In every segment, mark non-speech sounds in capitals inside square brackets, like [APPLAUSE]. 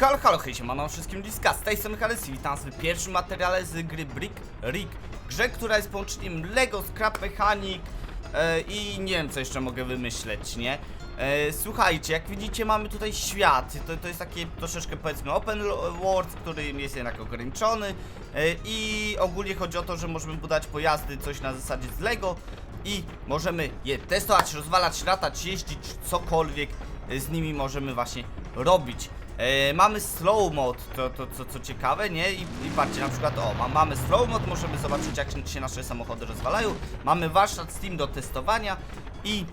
Halo, halo, hej, siemano wszystkim Liska, z tej strony Halesy, witam w pierwszym materiale z gry Brick Rig, grze, która jest połączeniem Lego, Scrap Mechanic e, i nie wiem co jeszcze mogę wymyśleć, nie? E, słuchajcie, jak widzicie mamy tutaj świat, to, to jest takie troszeczkę powiedzmy open world, który jest jednak ograniczony e, i ogólnie chodzi o to, że możemy budować pojazdy, coś na zasadzie z Lego i możemy je testować, rozwalać, latać, jeździć, cokolwiek z nimi możemy właśnie robić. E, mamy slow mode, to, to, to co ciekawe, nie? I, I patrzcie, na przykład, o, ma, mamy slow mode, możemy zobaczyć jak się- się nasze samochody rozwalają. Mamy warsztat Steam do testowania i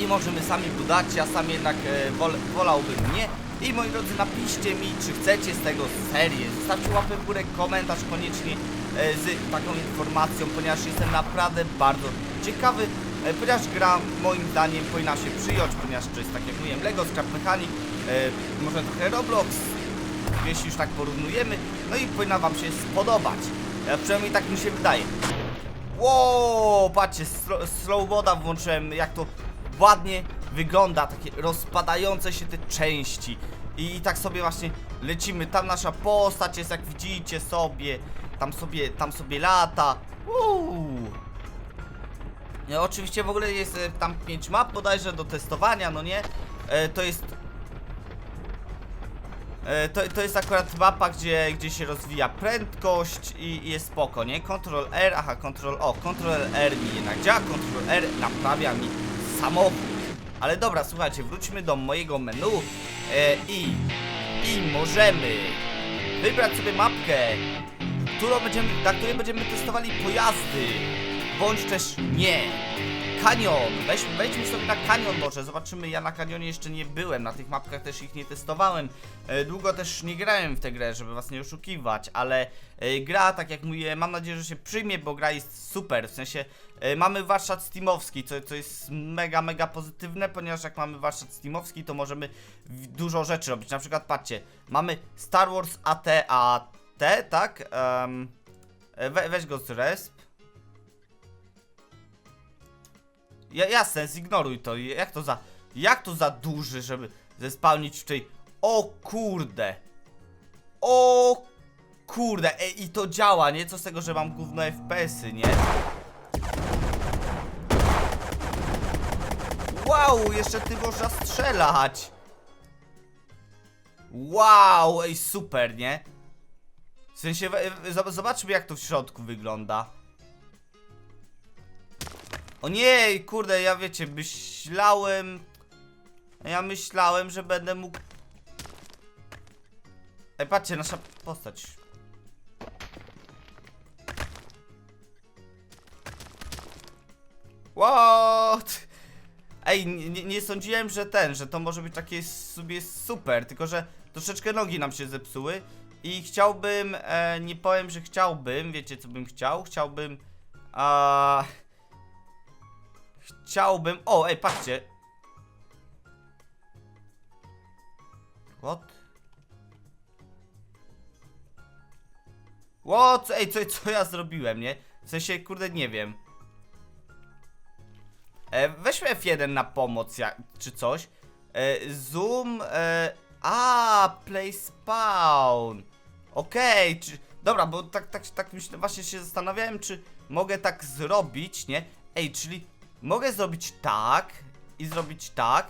i możemy sami budować, ja sam jednak e, wol, wolałbym nie. I moi drodzy, napiszcie mi, czy chcecie z tego serię. Zostawcie łapę w górę, komentarz koniecznie e, z taką informacją, ponieważ jestem naprawdę bardzo ciekawy, e, ponieważ gra moim zdaniem powinna się przyjąć, ponieważ to jest tak jak mówiłem, Lego, Scrap Mechanic, e, może trochę Roblox, jeśli już tak porównujemy, no i powinna wam się spodobać. E, przynajmniej tak mi się wydaje. Wow, patrzcie, slo- slow moda włączyłem, jak to ładnie wygląda, takie rozpadające się te części. I tak sobie właśnie lecimy, tam nasza postać jest, jak widzicie sobie, tam sobie, tam sobie lata. Uuu. No, oczywiście w ogóle jest e, tam 5 map bodajże do testowania, no nie? E, to jest E, To, to jest akurat mapa, gdzie, gdzie się rozwija prędkość i, i jest spoko, nie? Ctrl R, aha, Ctrl O, Ctrl R mi jednak działa, Ctrl R naprawia mi samochód. Ale dobra, słuchajcie, wróćmy do mojego menu e, i, i możemy wybrać sobie mapkę, którą będziemy, na której będziemy testowali pojazdy, bądź też nie. Kanion! Weź, wejdźmy sobie na kanion może, zobaczymy, ja na kanionie jeszcze nie byłem, na tych mapkach też ich nie testowałem. E, długo też nie grałem w tę grę, żeby was nie oszukiwać, ale e, gra, tak jak mówię, mam nadzieję, że się przyjmie, bo gra jest super, w sensie e, mamy warsztat steamowski, co, co jest mega, mega pozytywne, ponieważ jak mamy warsztat steamowski, to możemy dużo rzeczy robić, na przykład patrzcie, mamy Star Wars AT, AT, tak? E, we, weź go z resp. Ja, jasne, zignoruj to. Jak to za. Jak to za duży, żeby zespałnić tutaj. O kurde. O kurde. Ej, i to działa, nie? Co z tego, że mam gówno FPS-y, nie? Wow, jeszcze ty można strzelać. Wow, ej, super, nie? W sensie, zobaczmy jak to w środku wygląda. O nie, kurde, ja wiecie, myślałem... Ja myślałem, że będę mógł... Ej, patrzcie, nasza postać. What? Ej, nie, nie- sądziłem, że ten, że to może być takie sobie super, tylko że troszeczkę nogi nam się zepsuły i chciałbym, e, nie powiem, że chciałbym, wiecie co bym chciał? Chciałbym, a... Chciałbym. O, ej, patrzcie. What? What? Ej, co, co ja zrobiłem, nie? W sensie, kurde, nie wiem. E, weźmy F1 na pomoc, jak, czy coś. E, zoom. E, a, play spawn. Okej, czy. Dobra, bo tak, tak, tak myślę, właśnie się zastanawiałem, czy mogę tak zrobić, nie? Ej, czyli mogę zrobić tak i zrobić tak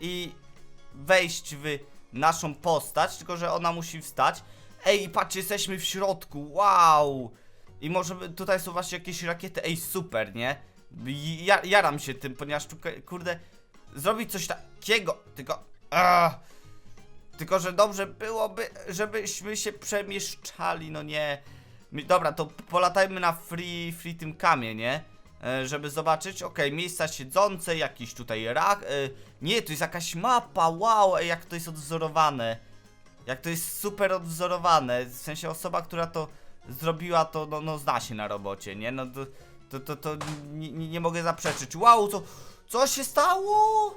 i wejść w naszą postać, tylko że ona musi wstać. Ej, patrzcie, jesteśmy w środku, wow! I może tutaj są właśnie jakieś rakiety, ej, super, nie? Ja, jaram się tym, ponieważ tu, kurde, zrobić coś takiego, tylko... Ach, tylko, że dobrze byłoby, żebyśmy się przemieszczali, no nie. Dobra, to polatajmy na free, free tym kamie, nie? E, żeby zobaczyć, okej, miejsca siedzące, jakiś tutaj rak, e, nie, to jest jakaś mapa, wow, jak to jest odwzorowane. Jak to jest super odwzorowane, w sensie osoba, która to zrobiła, to no, no zna się na robocie, nie? No to, to, to, to nie nie mogę zaprzeczyć. Wow, co, co się stało?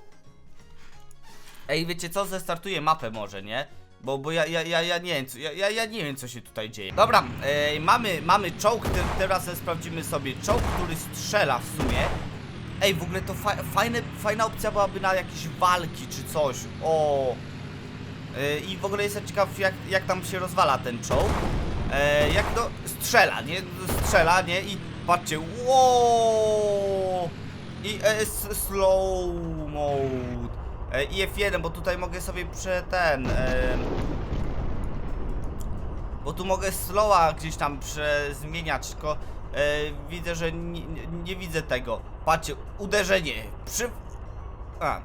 Ej, wiecie co? Zestartuję mapę może, nie? Bo, bo ja, ja, ja, ja nie wiem, co, ja, ja, nie wiem co się tutaj dzieje. Dobra, ej, mamy, mamy czołg, te, teraz sprawdzimy sobie czołg, który strzela w sumie. Ej, w ogóle to fa fajne, fajna opcja byłaby na jakieś walki czy coś. O, E, I w ogóle jestem ciekaw, jak, jak tam się rozwala ten czołg. E, jak to strzela, nie? Strzela, nie? I patrzcie, wow! I e, slow mode. E, I F1, bo tutaj mogę sobie prze ten. Bo tu mogę slowa gdzieś tam zmieniać, tylko e, widzę, że nie, nie widzę tego. Patrzcie, uderzenie. Przy. A.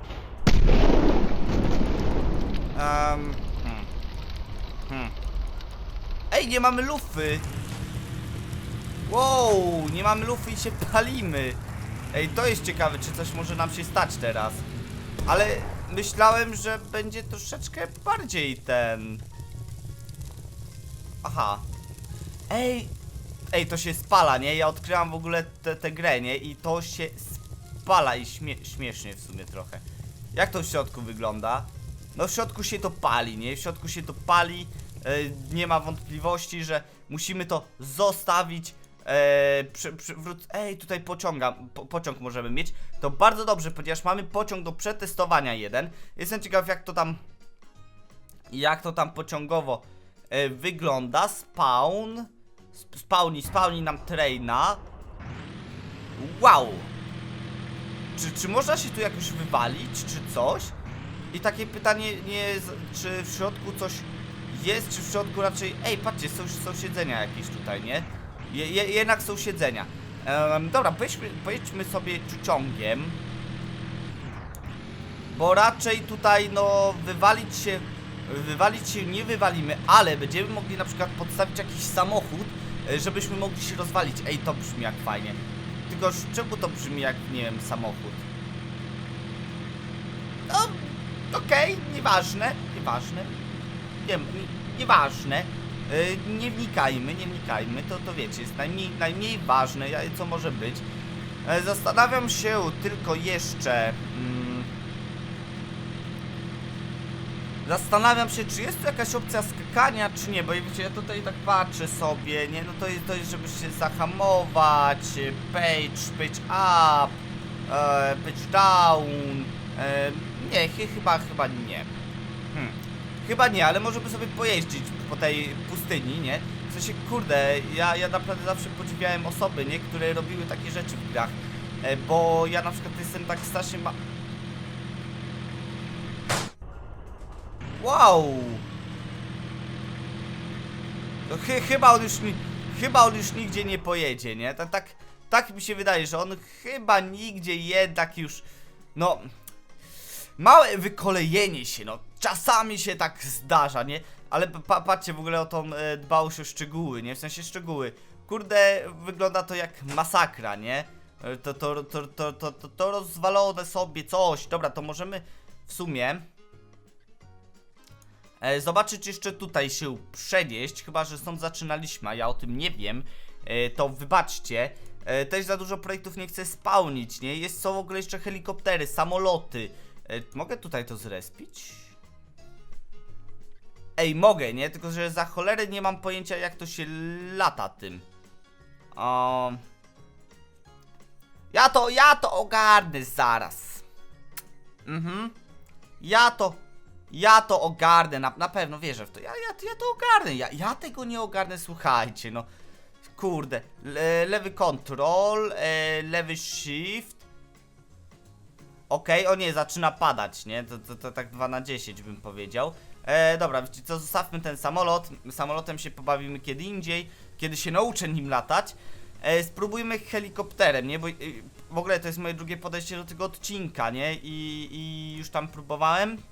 Um, hmm. Hmm. Ej, nie mamy lufy! Wow, nie mamy lufy i się [LAUGHS] palimy. Ej, to jest ciekawe, czy coś może nam się stać teraz. Ale myślałem, że będzie troszeczkę bardziej ten... Aha. Ej, ej, to się spala, nie? Ja odkryłam w ogóle tę grę, nie? I to się spala i śmie śmiesznie w sumie trochę. Jak to w środku wygląda? No w środku się to pali, nie? W środku się to pali. E, nie ma wątpliwości, że musimy to zostawić. E, przy, przywróc... Ej, tutaj pociąga, po, pociąg możemy mieć. To bardzo dobrze, ponieważ mamy pociąg do przetestowania jeden. Jestem ciekaw jak to tam... Jak to tam pociągowo e, wygląda. Spawn. Sp- Spawni, spawni nam traina. Wow! Czy, czy można się tu jakoś wywalić, czy coś? I takie pytanie nie jest, czy w środku coś jest, czy w środku raczej... Ej, patrzcie, są, są siedzenia jakieś tutaj, nie? Je, je, jednak są siedzenia. Em, dobra, pojedźmy, pojedźmy sobie ciuciągiem. Bo raczej tutaj, no, wywalić się... Wywalić się nie wywalimy, ale będziemy mogli na przykład podstawić jakiś samochód, e, żebyśmy mogli się rozwalić. Ej, to brzmi jak fajnie. Tylko czemu to brzmi jak, nie wiem, samochód? No, okej, nieważne, nieważne. Nie, nie, nieważne. Yy, nie wnikajmy, nie wnikajmy, to, to wiecie, jest najmniej, najmniej ważne, co może być. E, zastanawiam się tylko jeszcze... Mm, Zastanawiam się, czy jest tu jakaś opcja skakania, czy nie, bo wiecie, ja tutaj tak patrzę sobie, nie, no to jest, to jest żeby się zahamować, e, page, page up, e, page down, e, nie, chy- chyba, chyba nie. Hmm. Chyba nie, ale możemy sobie pojeździć po tej pustyni, nie? W sensie, kurde, ja, ja naprawdę zawsze podziwiałem osoby, nie? Które robiły takie rzeczy w grach, e, bo ja na przykład jestem tak strasznie ma... Wow! To chy, chyba on już ni- chyba on już nigdzie nie pojedzie, nie? Tak, tak, tak mi się wydaje, że on chyba nigdzie jednak już, no, małe wykolejenie się, no, czasami się tak zdarza, nie? Ale pa, patrzcie w ogóle o tą e, dbałość o szczegóły, nie? W sensie szczegóły. Kurde, wygląda to jak masakra, nie? E, To, to, to, to, to, to, to rozwalone sobie coś. Dobra, to możemy w sumie e, zobaczyć jeszcze tutaj się przenieść, chyba że stąd zaczynaliśmy, a ja o tym nie wiem, e, to wybaczcie. E, też za dużo projektów nie chcę spełnić, nie? Jest są w ogóle jeszcze helikoptery, samoloty. E, mogę tutaj to zrespić? Ej, mogę, nie? Tylko, że za cholerę nie mam pojęcia, jak to się lata tym. Ja to, ja to ogarnę zaraz. Mhm. Ja to, ja to ogarnę, na, na pewno wierzę w to. Ja, ja, ja to ogarnę, ja, ja tego nie ogarnę, słuchajcie, no. Kurde, Le, lewy control, e, lewy shift. Okej, o nie, zaczyna padać, nie? To, to, to tak 2 na 10 bym powiedział. E, dobra, co, zostawmy ten samolot. Samolotem się pobawimy kiedy indziej, kiedy się nauczę nim latać. E, spróbujmy helikopterem, nie? Bo e, w ogóle to jest moje drugie podejście do tego odcinka, nie? I, i już tam próbowałem.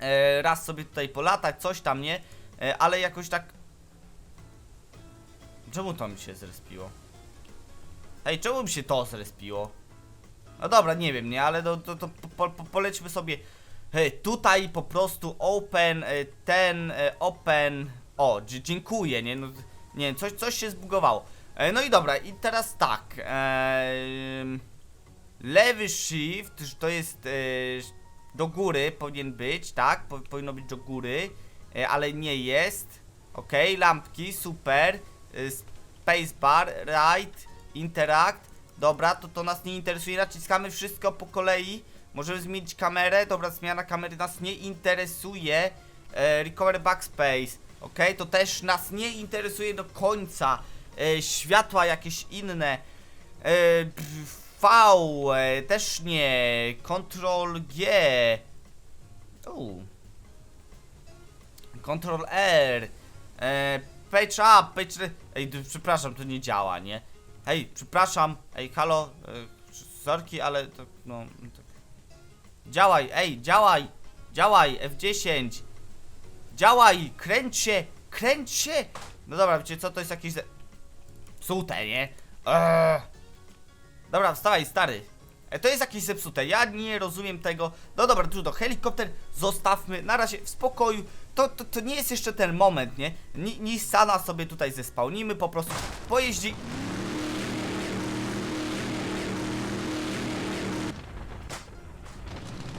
E, raz sobie tutaj polatać, coś tam, nie? E, ale jakoś tak... Czemu to mi się zrespiło? Ej, czemu mi się to zrespiło? No dobra, nie wiem, nie, ale to, to, to po, po, polećmy sobie tutaj po prostu open, e, ten, e, open, o, dziękuję, nie, no, nie coś, coś się zbugowało. E, no i dobra, i teraz tak, lewy shift, to jest do góry powinien być, tak, po, powinno być do góry, ale nie jest, okej, lampki, super, spacebar, right, interact, Dobra, to to nas nie interesuje, naciskamy wszystko po kolei. Możemy zmienić kamerę. Dobra, zmiana kamery nas nie interesuje. E, recover backspace. Ok, to też nas nie interesuje do końca. E, światła jakieś inne. E, V e, też nie. Ctrl G. Uuu. Ctrl R. E, page up, page. Ej, przepraszam, to nie działa, nie? Hej, przepraszam. Ej, halo. E, ale to. No. Tak. Działaj, ej, działaj! Działaj, F10! Działaj! Kręć się! Kręć się! No dobra, wiecie co, to jest jakieś... Psute, nie? Eee. Dobra, wstawaj, stary. E, To jest jakieś zepsute, ja nie rozumiem tego. No dobra, trudno, helikopter zostawmy na razie w spokoju. To, to, to nie jest jeszcze ten moment, nie? Ni Nissana sobie tutaj zespełnimy, po prostu pojeździ...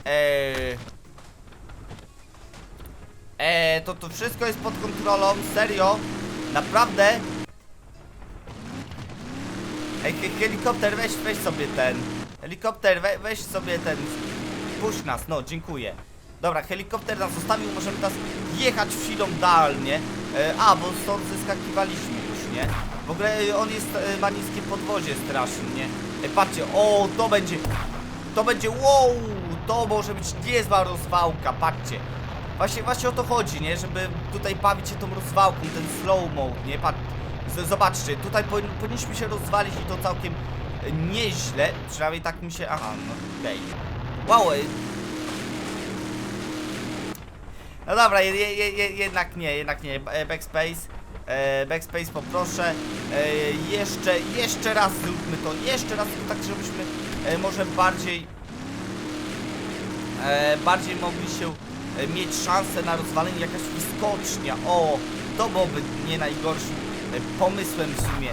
Eee... To wszystko jest pod kontrolą, serio? Naprawdę? Ej, he helikopter, weź, weź sobie ten. Helikopter, we, weź sobie ten. Puść nas, no, dziękuję. Dobra, helikopter nas zostawił, możemy teraz jechać wsiną dalnie. E, a, bo stąd zeskakiwaliśmy już, nie? W ogóle e, on jest, e, ma niskie podwozie strasznie, nie? E, patrzcie, o, to będzie, to będzie, wow, to może być niezła rozwałka, patrzcie. Właśnie, właśnie o to chodzi, nie? Żeby tutaj bawić się tą rozwałką, ten slow mode, nie? Patrz, z- zobaczcie, tutaj powin- powinniśmy się rozwalić i to całkiem e, nieźle. Przynajmniej tak mi się... Aha, no okej. Wow, e, no dobra, je, je, je, jednak nie, jednak nie. E, Backspace. E, backspace poproszę. E, jeszcze, jeszcze raz zróbmy to. Jeszcze raz tak, żebyśmy e, może bardziej bardziej mogli się e, mieć szansę na rozwalenie jakaś wyskocznia. O, to byłoby nie najgorszym e, pomysłem w sumie.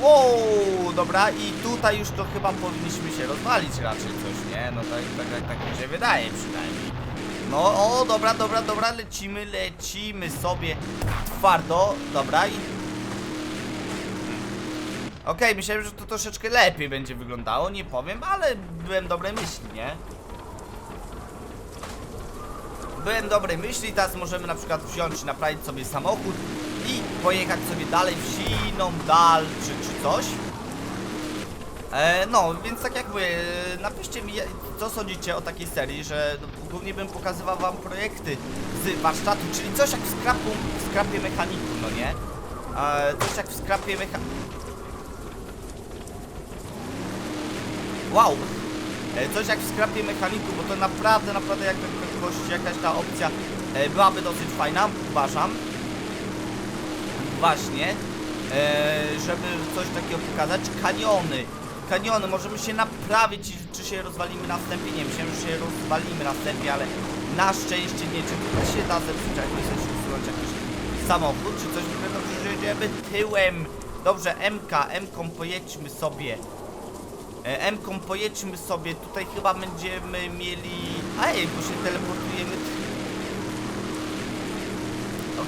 Wow, dobra, i tutaj już to chyba powinniśmy się rozwalić raczej coś, nie? No tak, tak, tak, tak mi się wydaje przynajmniej. No, o, dobra, dobra, dobra, lecimy, lecimy sobie twardo, dobra i... Okej, myślałem, że to troszeczkę lepiej będzie wyglądało, nie powiem, ale byłem dobrej myśli, nie? Byłem dobrej myśli, teraz możemy na przykład wziąć, naprawić sobie samochód i pojechać sobie dalej w siną dal, czy, czy coś. E, no, więc tak jak mówię, e, napiszcie mi, co sądzicie o takiej serii, że no, głównie bym pokazywał wam projekty z warsztatu, czyli coś jak w, skrapu, w skrapie mechaniku, no nie? E, coś jak w skrapie mechaniku. Wow! E, coś jak w skrapie mechaniku, bo to naprawdę, naprawdę jak jakoś, jakaś ta opcja e, byłaby dosyć fajna, uważam. Właśnie, e, żeby coś takiego pokazać. Kaniony. Kaniony, możemy się naprawić, czy się rozwalimy następnie. Nie myślałem, że się rozwalimy następnie, ale na szczęście nie. Czy to się da zepsuć, jak nie usunąć jakiś samochód, czy coś w dobrze, że jedziemy tyłem. Dobrze, MK, MK pojedźmy sobie. E, M-ką pojedźmy sobie, tutaj chyba będziemy mieli... Ej, bo się teleportujemy...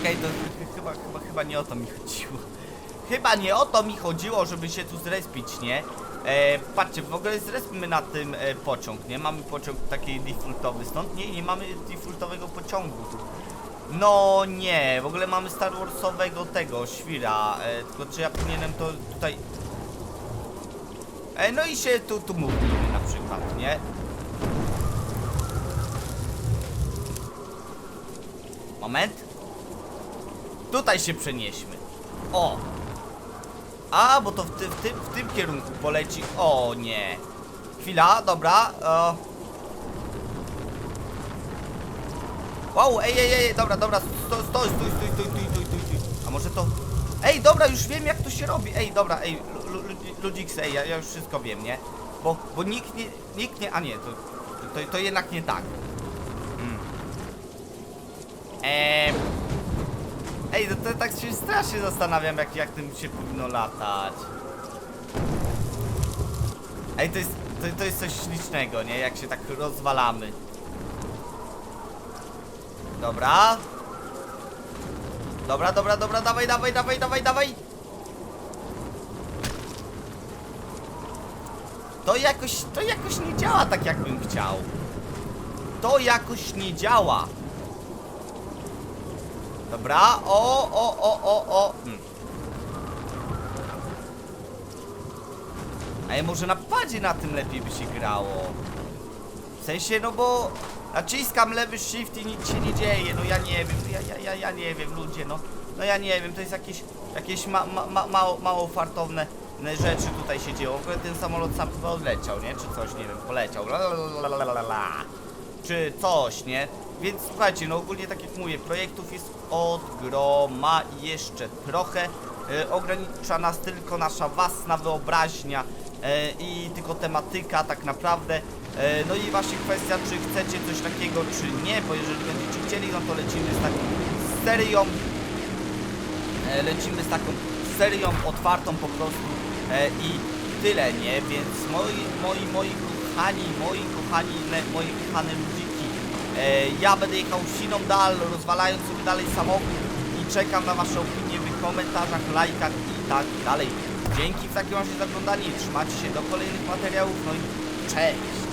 Okej, to ch- chyba, chyba, chyba nie o to mi chodziło. Chyba nie o to mi chodziło, żeby się tu zrespić, nie? E, patrzcie, w ogóle zrespmy na tym e, pociąg, nie? Mamy pociąg taki defaultowy stąd, nie, nie mamy defaultowego pociągu. No nie, w ogóle mamy Star Warsowego tego, świra, e, tylko czy ja powinienem to tutaj E, no i się tu, tu mówimy na przykład, nie? Moment. Tutaj się przenieśmy. O! A, bo to w, ty, w, tym, w tym kierunku poleci. O nie. Chwila, dobra. E... Wow, ej, ej, ej, dobra, dobra, stoj, stoj, stój, stój, stój, stój, stój, stój. A może to... Ej, dobra, już wiem jak to się robi. Ej, dobra, ej, Lu- Lu- Lu- Ludzix, ej, ja, ja już wszystko wiem, nie? Bo, bo nikt nie, nikt nie, a nie, to, to, to jednak nie tak. Mm. Eee... Ej, to, to tak się strasznie zastanawiam, jak, jak tym się powinno latać. Ej, to jest, to, to jest coś ślicznego, nie? Jak się tak rozwalamy. Dobra. Dobra, dobra, dobra, dawaj, dawaj, dawaj, dawaj, dawaj. To jakoś, to jakoś nie działa tak, jakbym chciał. to jakoś nie działa. Dobra, o, o, o, o, o. Hmm. Ej, może na padzie na tym lepiej by się grało. W sensie, no bo naciskam lewy shift i nic się nie dzieje, no ja nie wiem, ja, ja, ja, ja nie wiem, ludzie, no. No ja nie wiem, to jest jakieś, jakieś ma, ma, ma, mało, mało fartowne rzeczy tutaj się dzieło. Ten samolot sam chyba odleciał, nie? Czy coś, nie wiem, poleciał. La. Czy coś, nie? Więc słuchajcie, no ogólnie tak jak mówię, projektów jest od groma i jeszcze trochę. E, ogranicza nas tylko nasza własna wyobraźnia e, i tylko tematyka tak naprawdę. E, no i właśnie kwestia, czy chcecie coś takiego, czy nie, bo jeżeli będziecie chcieli, no to lecimy z taką serią e, lecimy z taką serią otwartą po prostu i tyle, nie? Więc moi, moi, moi kochani, moi kochani, moi kochane ludziki, e, ja będę jechał siną dal, rozwalając sobie dalej samochód i czekam na wasze opinie w komentarzach, lajkach i tak dalej. Dzięki w takim razie za oglądanie, trzymajcie się do kolejnych materiałów, no i cześć!